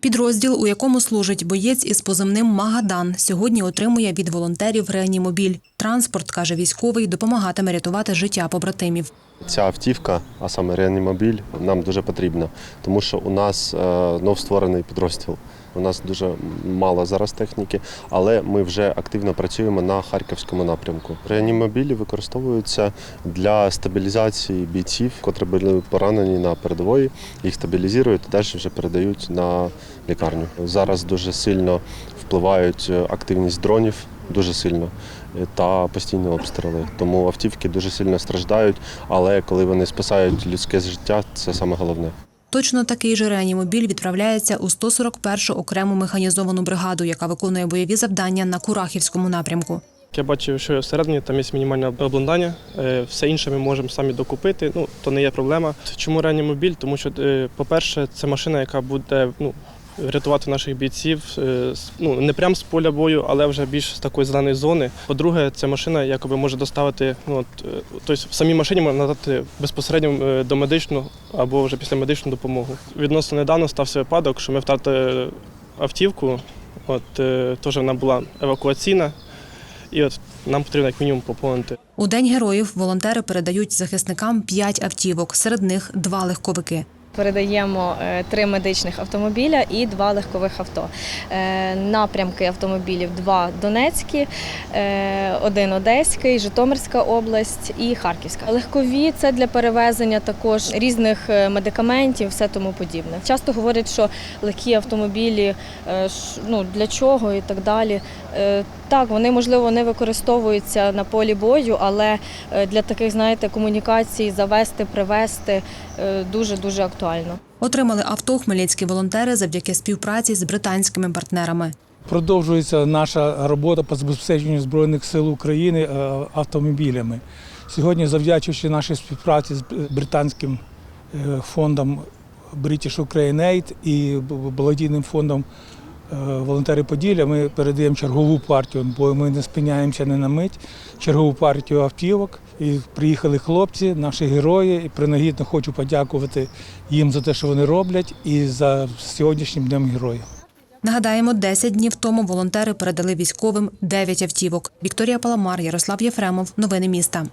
Підрозділ, у якому служить боєць із позивним Магадан, сьогодні отримує від волонтерів реанімобіль. Транспорт, каже військовий, допомагатиме рятувати життя побратимів. Ця автівка, а саме реанімобіль, нам дуже потрібна, тому що у нас е, новстворений підрозділ. У нас дуже мало зараз техніки, але ми вже активно працюємо на харківському напрямку. Реанімобілі використовуються для стабілізації бійців, котрі були поранені на передової. Їх стабілізують і далі вже передають на лікарню. Зараз дуже сильно впливають активність дронів, дуже сильно е, та постійні обстріли. Тому автівки дуже сильно страждають, але коли вони спасають людське життя, це саме головне. Точно такий же реанімобіль відправляється у 141-шу окрему механізовану бригаду, яка виконує бойові завдання на Курахівському напрямку. Я бачив, що всередині там є мінімальне обладнання, е, все інше ми можемо самі докупити. Ну то не є проблема. Чому реанімобіль? Тому що, е, по-перше, це машина, яка буде ну, рятувати наших бійців. е, Ну не прямо з поля бою, але вже більш з такої зеленої зони. По-друге, це машина, якоби може доставити. Ну от е, тобто в самій машині можна надати безпосередньо е, домедичну або вже після медичну допомогу. Відносно недавно стався випадок, що ми втратили автівку. От теж вона була евакуаційна. І от нам потрібно як мінімум поповнити. У День героїв волонтери передають захисникам 5 автівок, серед них два легковики. Передаємо е, три медичних автомобіля і два легкових авто. Е, Напрямки автомобілів два Донецькі, е, один Одеський, Житомирська область і Харківська. Легкові це для перевезення також різних медикаментів, все тому подібне. Часто говорять, що легкі автомобілі ну, для чого і так далі. Так, вони можливо не використовуються на полі бою, але для таких, знаєте, комунікацій завести, привезти дуже дуже актуально. Отримали авто хмельницькі волонтери завдяки співпраці з британськими партнерами. Продовжується наша робота по забезпеченню Збройних сил України е, автомобілями. Сьогодні, завдячуючи нашій співпраці з британським е, фондом British Ukraine Aid і благодійним фондом е, Волонтери Поділля, ми передаємо чергову партію, бо ми не спиняємося не на мить, чергову партію автівок. І приїхали хлопці, наші герої. І принагідно хочу подякувати їм за те, що вони роблять, і за сьогоднішнім днем героїв. Нагадаємо, 10 днів тому волонтери передали військовим 9 автівок. Вікторія Паламар, Ярослав Єфремов. Новини міста.